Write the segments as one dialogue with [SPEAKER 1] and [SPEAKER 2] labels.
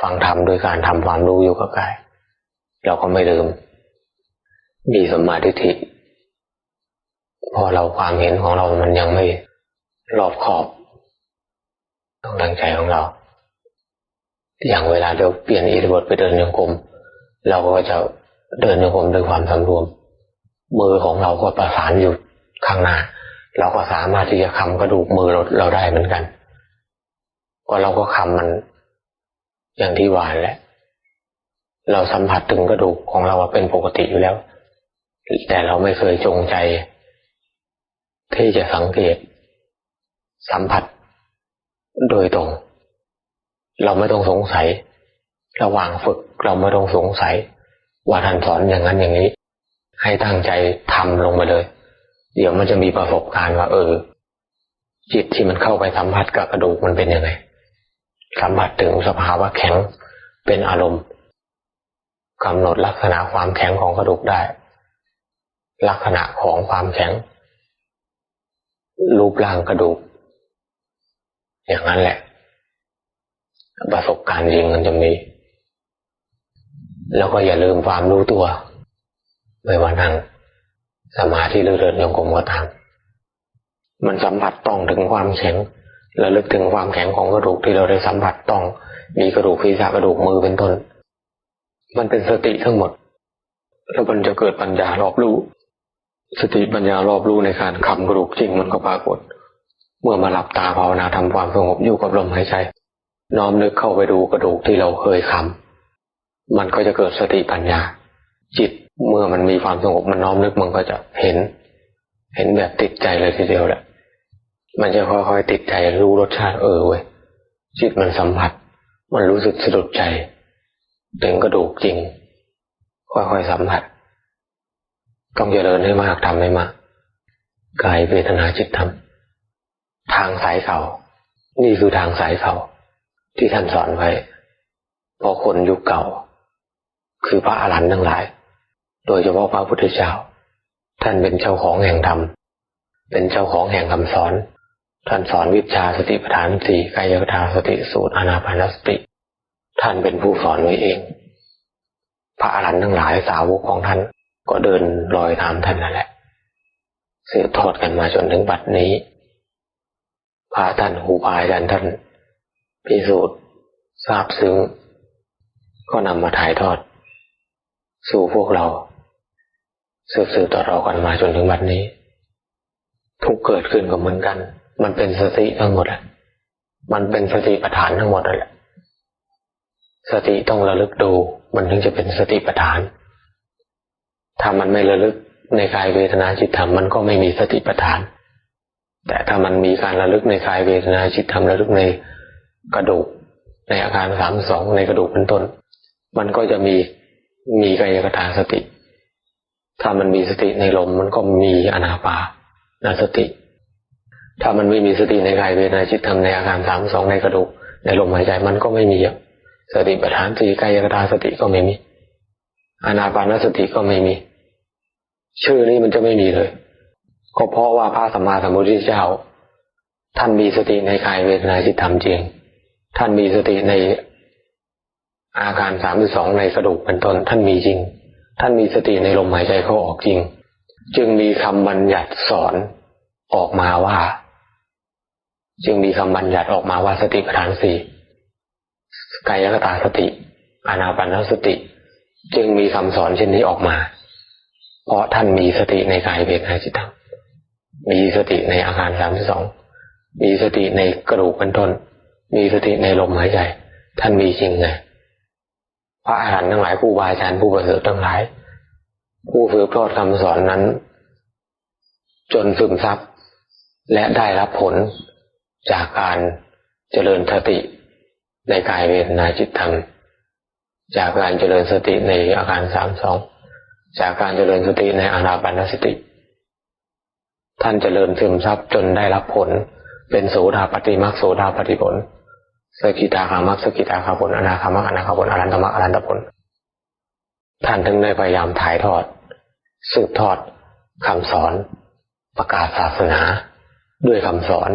[SPEAKER 1] ฟังธรรมโดยการทำความรู้อยู่กับกาย เราก็ไม่ลืม มีสมาธิิพอเราความเห็นของเรามันยังไม่รอบขอบต้องตั้งใจของเรา อย่างเวลาเราเปลี่ยนอิริบทไปเดินโยกรมเราก็จะเดินโยกรมด้วยความสำรวม มือของเราก็ประสานอยู่ข้างหน้า เราก็สามารถที่จะคำกระดูกมือเราเราได้เหมือนกัน ก็เราก็คำมัน อย่างที่หวานแหละ เราสัมผัสถึงกระดูกของเราเป็นปกติอยู่แล้ว แต่เราไม่เคยจงใจ ที่จะสังเกต สัมผัส โดยตรง เราไม่ต้องสงสัย ระหว่างฝึกเราไม่ต้องสงสัย ว่าท่านสอนอย่างนั้นอย่างนี้ ให้ตั้งใจทำลงไปเลย เดี๋ยวมันจะมีประสบการณ์ว่า เออ จิตที่มันเข้าไปสัมผัสกับกระดูกมันเป็นยังไง สัมผัสถึงสภาวะแข็งเป็นอารมณ์กำหนดลักษณะความแข็งของกระดูกได้ ลักษณะของความแข็ง รูปร่างกระดูก อย่างนั้นแหละ ประสบการณ์จริงมันจะมี แล้วก็อย่าลืมความรู้ตัว ไม่ว่านั่งสมาธิหรือเดินโยกมก็ตามมันสัมผัสต้องถึงความแข็ง ระลึกถึงความแข็งของกระดูกที่เราได้สัมผัสต้อง มีกระดูกศีรษะกระดูกมือเป็นต้น มันเป็นสติทั้งหมด แล้วมันจะเกิดปัญญารอบรู้ สติปัญญารอบรู้ในการคำกระดูกจริงมันก็ปรากฏ เมื่อมาหลับตาภาวนาทำความสงบอยู่กับลมหายใจ น้อมนึกเข้าไปดูกระดูกที่เราเคยคำมันก็จะเกิดสติปัญญา จิตเมื่อมันมีความสงบมันน้อมนึกมันก็จะเห็น เห็นแบบติดใจเลยทีเดียวแหละ มันจะค่อยๆติดใจรู้รสชาติเออเว้ยจิตมันสัมผัส มันรู้สึกสะดุดใจ ถึงกระดูกจริง ค่อยๆสัมผัส ต้องเจริญให้มากทำให้มากกายเวทนาจิตธรรมทางสายเขา นี่คือทางสายเขา ที่ท่านสอนไว้พอคนยุคเก่า คือพระอรหันต์ทั้งหลาย โดยเฉพาะพระพุทธเจ้า ท่านเป็นเจ้าของแห่งธรรม เป็นเจ้าของแห่งคำสอน ท่านสอนวิชาสติปัฏฐานสี่กายกตาสติสูตรอนาปานสติ ท่านเป็นผู้สอนไว้เอง พระอรหันต์ทั้งหลายสาวกของท่านก็เดินรอยตามท่านนั่นแหละสืบทอดกันมาจนถึงบัดนี้พาท่านหูพายท่านท่านพิสูจน์ทราบซึ้ง ก็นำมาถ่ายทอด สู่พวกเรา สืบสืบต่อเรากันมาจนถึงบัดนี้ ทุกเกิดขึ้นก็เหมือนกัน มันเป็นสติทั้งหมดแหละมันเป็นสติปัฏฐานทั้งหมดนั่นแหละสติต้องระลึกดู มันถึงจะเป็นสติปัฏฐาน ถ้ามันไม่ระลึกในกายเวทนาจิตธรรมมันก็ไม่มีสติปัฏฐาน แต่ถ้ามันมีการระลึกในกายเวทนาจิตธรรมระลึกในกระดูก ในอาการสามสองในกระดูกเป็นต้น มันก็จะมีมีกายกตาสติ ถ้ามันมีสติในลมมันก็มีอนาปานาสติ ถ้ามันไม่มีสติในกายเวทนาจิตธรรมในอาการสามสองในกระดูกในลมหายใจมันก็ไม่มีสติปัฏฐานสี่กายกตาสติก็ไม่มีอนาปานสติก็ไม่มี ชื่อนี้มันจะไม่มีเลย ก็เพราะว่าพระสัมมาสัมพุทธเจ้า ท่านมีสติในกายเวทนาจิตธรรมจริง ท่านมีสติในอาการสามสองในกระดูกเป็นต้นท่านมีจริง ท่านมีสติในลมหายใจเขาออกจริง จึงมีคำบัญญัติสอนออกมาว่า จึงมีคำบัญญัติออกมาว่าสติปัฏฐานสี่กายกตาสติอานาปานสติ จึงมีคำสอนเช่นนี้ออกมา เพราะท่านมีสติในกายเวทนาจิตธรรมมีสติในอาการสามสองมีสติในกระดูกเป็นต้น มีสติในลมหายใจ ท่านมีจริงไงพระอาหารย์ทั้งหลายผู้บาอาจารย์ผู้ประเสริฐทั้งหลาย ผู้ฝึกทอดคำสอนนั้น จนซึมซับและได้รับผล จากการเจริญสติในกายเวทนาจิตธรรม จากการเจริญสติในอาการสามสองจากการเจริญสติในอานาปานสติ ท่านเจริญซึมซับจนได้รับผล เป็นโสดาปฏิมักโสดาปฏิผลสกิตาคามักสกิตาคาผลอนาคามักอนาคาผลอรันตมักอรันตผล ท่านถึงได้พยายามถ่ายทอด สืบทอดคำสอน ประกาศศาสนา ด้วยคำสอน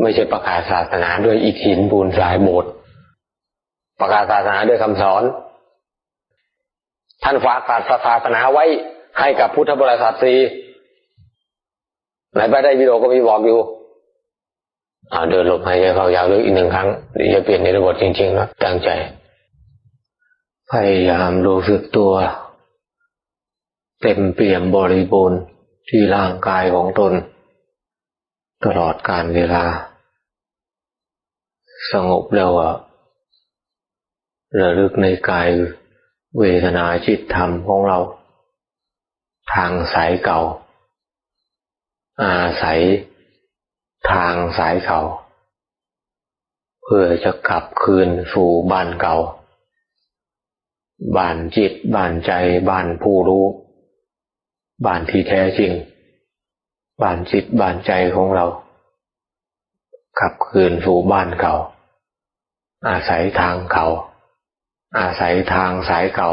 [SPEAKER 1] ไม่ใช่ประกาศศาสนาด้วยอิฐหินปูนทรายโบสถ์ประกาศศาสนาด้วยคำสอน ท่านฝากศาสนาไว้ให้กับพุทธบริษัทสีในพระไตรปิฎกก็มีบอกอยู่เดินหลบหายใจเข้ายาวลึกอีกหนึ่งครั้งจะเปลี่ยนในระบบจริงๆนะตั้งใจ พยายามรู้สึกตัว เต็มเปี่ยมบริบูรณ์ที่ร่างกายของตน ตลอดการเวลา สงบแล้วอะระลึกในกายเวทนาจิตธรรมของเรา ทางสายเก่า อาศัยทางสายเก่า เพื่อจะกลับคืนสู่บ้านเก่า บ้านจิตบ้านใจบ้านผู้รู้ บ้านที่แท้จริง บ้านจิตบ้านใจของเรากลับคืนสู่บ้านเก่า อาศัยทางเก่า อาศัยทางสายเก่า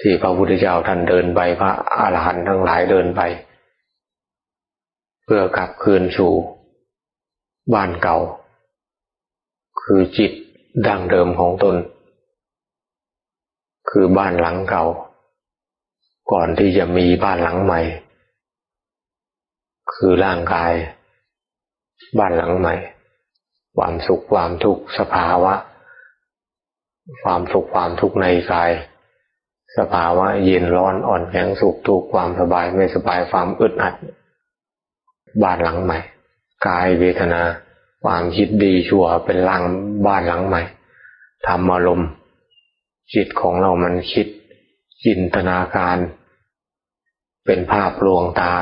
[SPEAKER 1] ที่พระพุทธเจ้าท่านเดินไปพระอาหารหันต์ทั้งหลายเดินไป เพื่อกลับคืนสู่บ้านเก่า คือจิตดั้งเดิมของตน คือบ้านหลังเก่า ก่อนที่จะมีบ้านหลังใหม่ คือร่างกาย บ้านหลังใหม่ ความสุขความทุกข์สภาวะ ความสุขความทุกข์ในกาย สภาวะเย็นร้อนอ่อนแข็งสุขทุกข์ความสบายไม่สบายความอึดอัด บ้านหลังใหม่ กายเวทนา ความคิดดีชั่วเป็นร่างบ้านหลังใหม่ทำอารมณ์จิตของเรามันคิดจินตนาการ เป็นภาพลวงตา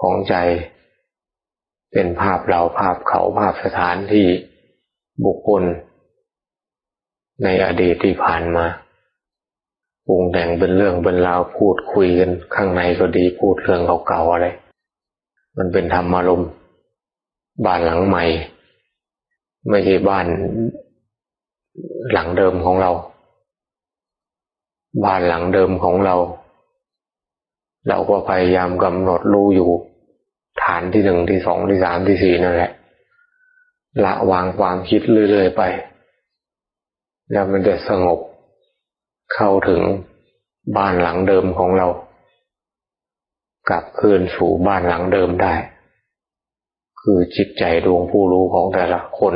[SPEAKER 1] ของใจ เป็นภาพเราภาพเขาภาพสถานที่บุคคล ในอดีตที่ผ่านมาปรุงแต่งเป็นเรื่องเป็นราวพูดคุยกันข้างในก็ดีพูดเรื่องเก่าๆอะไร มันเป็นธรรมารมบ้านหลังใหม่ ไม่ใช่บ้านหลังเดิมของเรา บ้านหลังเดิมของเรา เราก็พยายามกำหนดรู้อยู่ ฐานที่หนึ่งที่สองที่สามที่สี่นั่นแหละ ละวางความคิดเรื่อยๆไป แล้วมันจะสงบเข้าถึงบ้านหลังเดิมของเรา กลับคืนสู่บ้านหลังเดิมได้ คือจิตใจดวงผู้รู้ของแต่ละคน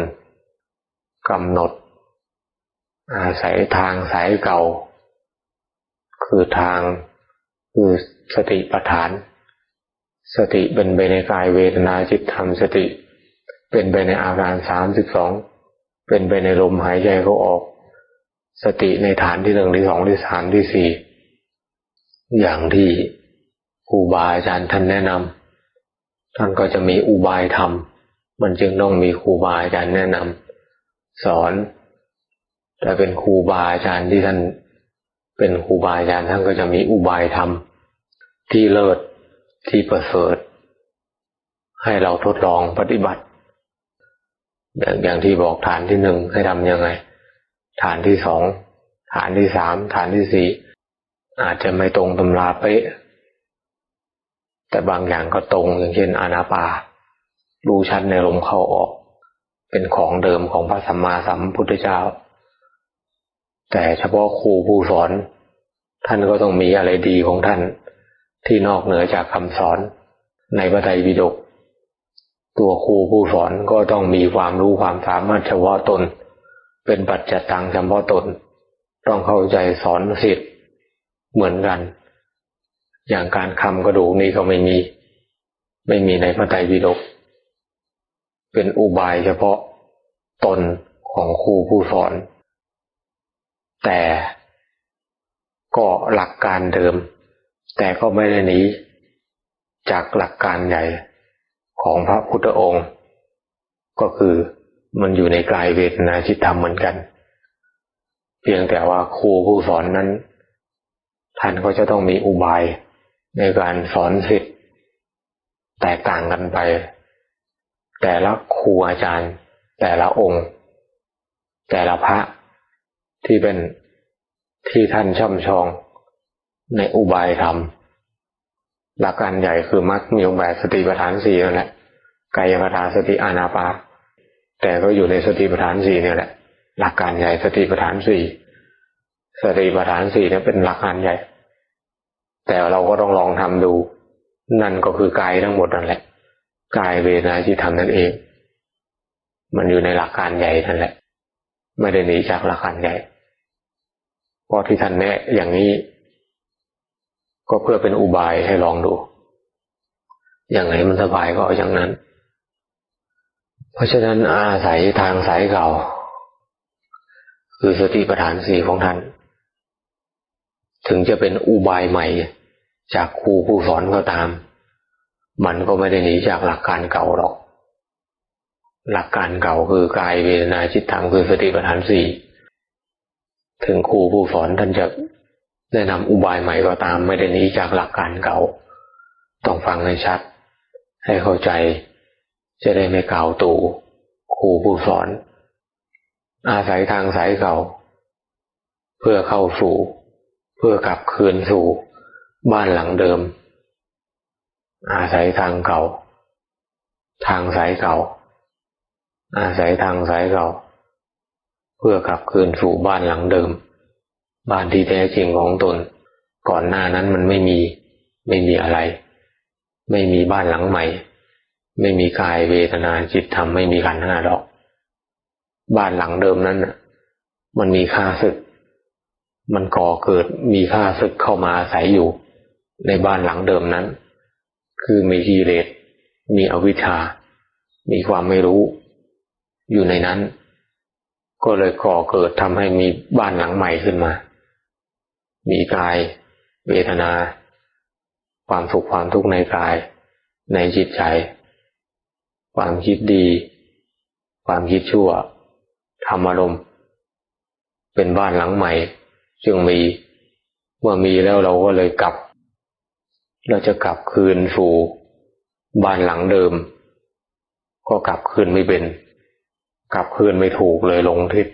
[SPEAKER 1] กำหนด อาศัยทางสายเก่า คือทาง คือสติปัฏฐาน สติเป็นไปในกายเวทนาจิตธรรมสติ เป็นไปในอาการสามสิบสองเป็นไปในลมหายใจเขาออก สติในฐานที่หนึ่งที่สองที่สามที่สี่อย่างที่ครูบาอาจารย์ท่านแนะนำท่านก็จะมีอุบายธรรม มันจึงต้องมีครูบาอาจารย์แนะนำสอน แต่เป็นครูบาอาจารย์ที่ท่าน เป็นครูบาอาจารย์ท่านก็จะมีอุบายธรรม ที่เลิศที่ประเสริฐ ให้เราทดลองปฏิบัติ อย่างอย่างที่บอกฐานที่หนึ่งให้ทำยังไง ฐานที่สองฐานที่สามฐานที่สี่อาจจะไม่ตรงตำราเป๊ะแต่บางอย่างก็ตรงอย่างเช่นอานาปารู้ชัดในลมเข้าออก เป็นของเดิมของพระสัมมาสัมพุทธเจ้า แต่เฉพาะครูผู้สอน ท่านก็ต้องมีอะไรดีของท่าน ที่นอกเหนือจากคำสอน ในพระไตรปิฎกตัวครูผู้สอนก็ต้องมีความรู้ความสามารถเฉพาะตน เป็นปัจจัตังเฉพาะตน ต้องเข้าใจสอนสิทธิ์เหมือนกัน อย่างการคำกระดูกนี้ก็ไม่มี ไม่มีในพระไตรปิฎกเป็นอุบายเฉพาะตนของครูผู้สอน แต่ก็หลักการเดิม แต่ก็ไม่ได้หนีจากหลักการใหญ่ของพระพุทธองค์ ก็คือมันอยู่ในกายเวทนาจิตธรรมเหมือนกัน เพียงแต่ว่าครูผู้สอนนั้น ท่านก็จะต้องมีอุบายในการสอนสิทธิ์แตกต่างกันไป แต่ละครูอาจารย์ แต่ละองค์ แต่ละพระ ที่เป็นที่ท่านช่ำชองในอุบายธรรมหลักการใหญ่คือมัดมีองค์แบบสติปัฏฐานสี่นั่นแหละกายปัฏฐานสติอานาปาแต่ก็อยู่ในสติปัฏฐานสี่นี่แหละ หลักการใหญ่สติปัฏฐานสี่สติปัฏฐานสี่นั้นเป็นหลักการใหญ่ แต่เราก็ต้องลองทำดู นั่นก็คือกายทั้งหมดนั่นแหละกายเวทนาจิตธรรมนั่นเอง มันอยู่ในหลักการใหญ่นั่นแหละ ไม่ได้หนีจากหลักการใหญ่ เพราะที่ท่านแนะอย่างนี้ ก็เพื่อเป็นอุบายให้ลองดู อย่างไหนมันสบายก็เอาอย่างนั้น เพราะฉะนั้นอาศัยทางสายเก่า คือสติปัฏฐานสี่ของท่าน ถึงจะเป็นอุบายใหม่ จากครูผู้สอนก็ตาม มันก็ไม่ได้หนีจากหลักการเก่าหรอก หลักการเก่าคือกายเวทนาจิตธรรมคือสติปัฏฐานสี่ ถึงครูผู้สอนท่านจะแนะนำอุบายใหม่ก็ตามไม่ได้หนีจากหลักการเก่า ต้องฟังให้ชัด ให้เข้าใจ จะได้ไม่เก่าวตู่ครูผู้สอน อาศัยทางสายเก่า เพื่อเข้าสู่ เพื่อกลับคืนสู่ บ้านหลังเดิม อาศัยทางเก่า ทางสายเก่า อาศัยทางสายเก่า พื่อกลับคืนสู่บ้านหลังเดิม บ้านที่แท้จริงของตน ก่อนหน้านั้นมันไม่มี ไม่มีอะไร ไม่มีบ้านหลังใหม่ ไม่มีกายเวทนาจิตธรรมไม่มีขันห้าดอก บ้านหลังเดิมนั้นน่ะมันมีค่าศึก มันก่อเกิดมีค่าศึกเข้ามาอาศัยอยู่ ในบ้านหลังเดิมนั้น คือมีกิเลสมีอวิชชา มีความไม่รู้ อยู่ในนั้น ก็เลยก่อเกิดทำให้มีบ้านหลังใหม่ขึ้นมา มีกาย เวทนา ความสุขความทุกข์ในกาย ในจิตใจ ความคิดดี ความคิดชั่วธรรมารมเป็นบ้านหลังใหม่ จึงมี เมื่อมีแล้วเราก็เลยกลับ เราจะกลับคืนสู่บ้านหลังเดิม ก็กลับคืนไม่เป็น กลับคืนไม่ถูกเลยลงทิศ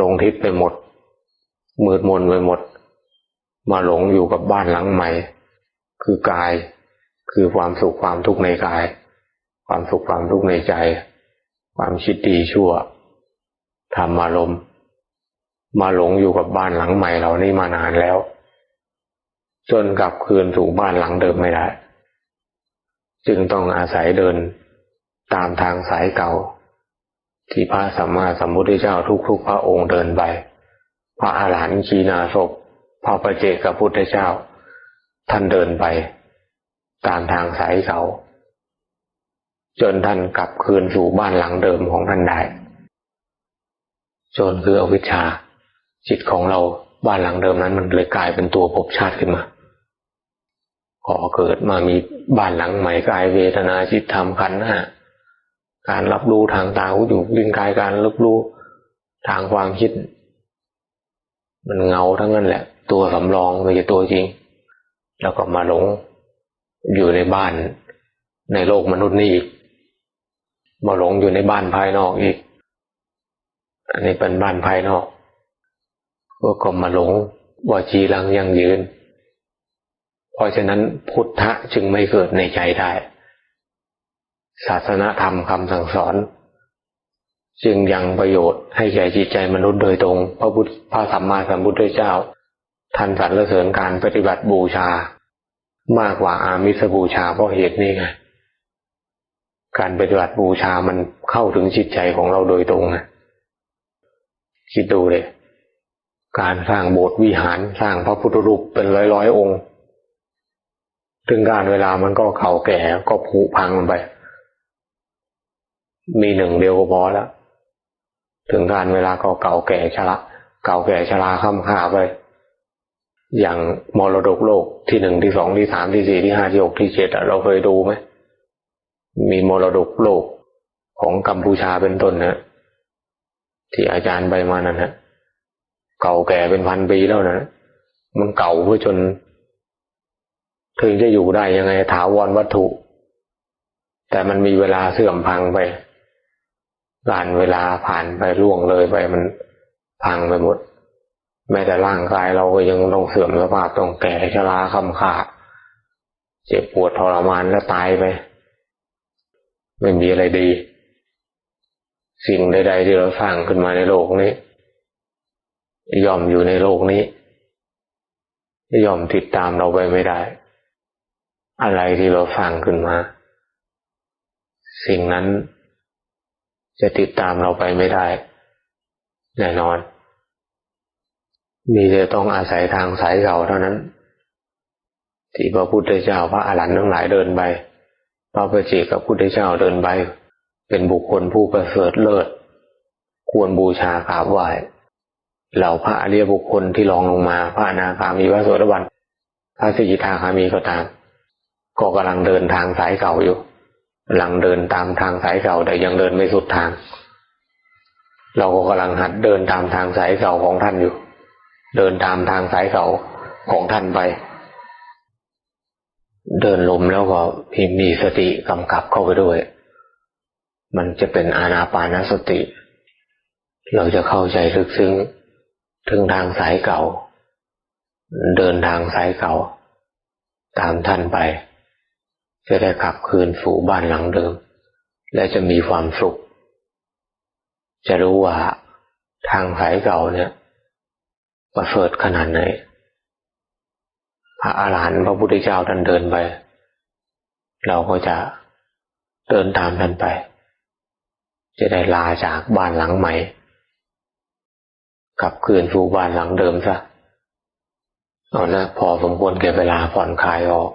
[SPEAKER 1] ลงทิศไปหมด มืดมนไปหมด มาหลงอยู่กับบ้านหลังใหม่ คือกาย คือความสุขความทุกข์ในกาย ความสุขความทุกข์ในใจ ความคิดดีชั่วทำอารมณ์มาหลงอยู่กับบ้านหลังใหม่เรานี่มานานแล้ว จนกลับคืนสู่บ้านหลังเดิมไม่ได้ จึงต้องอาศัยเดินตามทางสายเก่า ที่พระสัมมาสัมพุทธเจ้าทุกๆ พระองค์เดินไปพระอาหารหันต์ชีนาศพพระประเจกับพุทธเจ้า ท่านเดินไป ตามทางสายเก่าจนท่านกลับคืนสู่บ้านหลังเดิมของท่านได้จนคืออวิชชา จิตของเราบ้านหลังเดิมนั้นมันเลยกลายเป็นตัวภพชาติขึ้นมาพอเกิดมามีบ้านหลังใหม่กายเวทนาจิตธรรมขันธ์ห้า การรับรู้ทางตาหูจมูกลิ้นกายการรับรู้ทางความคิด มันเงาทั้งนั้นแหละ ตัวสำรองไม่ใช่ตัวจริง แล้วก็มาหลงอยู่ในบ้านในโลกมนุษย์นี่อีก มาหลงอยู่ในบ้านภายนอกอีก อันนี้เป็นบ้านภายนอกก็มาหลงว่าจีรังยังยืน เพราะฉะนั้นพุทธะจึงไม่เกิดในใจได้ ศาสนาธรรมคำสั่งสอน จึงยังประโยชน์ให้แก่จิตใจมนุษย์โดยตรง พระพุทธพระสัมมาสัมพุทธเจ้า ท่านสรรเสริญการปฏิบัติบูชา มากกว่าอามิสบูชาเพราะเหตุนี้ไงการปฏิบัติบูชามันเข้าถึงจิตใจของเราโดยตรงนะคิดดูเลยการสร้างโบสถ์วิหารสร้างพระพุทธรูปเป็นร้อยร้อยองค์ ถึงการเวลามันก็เข่าแก่ก็ผุพังไป มีหนึ่งเดียวก็พอแล้ว ถึงการเวลาก็เก่าแก่ชราเก่าแก่ชราข้ามขาไป อย่างมรดกโลกที่หนึ่งที่สองที่สามที่สี่ที่ห้าที่หกที่เจ็ดเราเคยดูไหมมีมรดกโลกของกัมพูชาเป็นต้นนะที่อาจารย์ไปมานั่นฮะเก่าแก่เป็นพันปีแล้วนะมันเก่าเพื่อจนถึงจะอยู่ได้ยังไงถาวรวัตถุ แต่มันมีเวลาเสื่อมพังไป การเวลาผ่านไปล่วงเลยไปมันพังไปหมด แม้แต่ร่างกายเราก็ยังต้องเสื่อมสภาพต้องแก่ชราคำขาดเจ็บปวดทรมานแล้วตายไป ไม่มีอะไรดี สิ่งใด ๆ ที่เราสร้างขึ้นมาในโลกนี้ย่อมอยู่ในโลกนี้ย่อมติดตามเราไปไม่ได้ อะไรที่เราสร้างขึ้นมา สิ่งนั้น จะติดตามเราไปไม่ได้ แน่นอนมีแต่ต้องอาศัยทางสายเก่าเท่านั้น ที่พระพุทธเจ้าพระอรหันต์ทั้งหลายเดินไปพระประเจกับพุทธเจ้าเดินไป เป็นบุคคลผู้ประเสริฐเลิศ ควรบูชากราบไหว้เหล่าพระอริยบุคคลที่รองลงมา พระอนาคามีพระโสดาบันพระสิกิทาคามีก็ตาม ก็กำลังเดินทางสายเก่าอยู่ กำลังเดินตามทางสายเก่าแต่ยังเดินไม่สุดทาง เราก็กำลังหัดเดินตามทางสายเก่าของท่านอยู่ เดินตามทางสายเก่าของท่านไป เดินลมแล้วก็พิมีสติกำกับเข้าไปด้วย มันจะเป็นอานาปานสติ เราจะเข้าใจลึกซึ้งถึงทางสายเก่า เดินทางสายเก่า ตามท่านไป จะได้กลับคืนสู่บ้านหลังเดิม และจะมีความสุข จะรู้ว่าทางสายเก่าเนี่ยประเสริฐขนาดไหน พระอาหารหันต์พระพุทธเจ้าท่านเดินไป เราก็จะเดินตามท่านไป จะได้ลาจากบ้านหลังใหม่กลับคืนสู่บ้านหลังเดิมซะเอาละพอสมควรแก่เวลาผ่อนคลายออก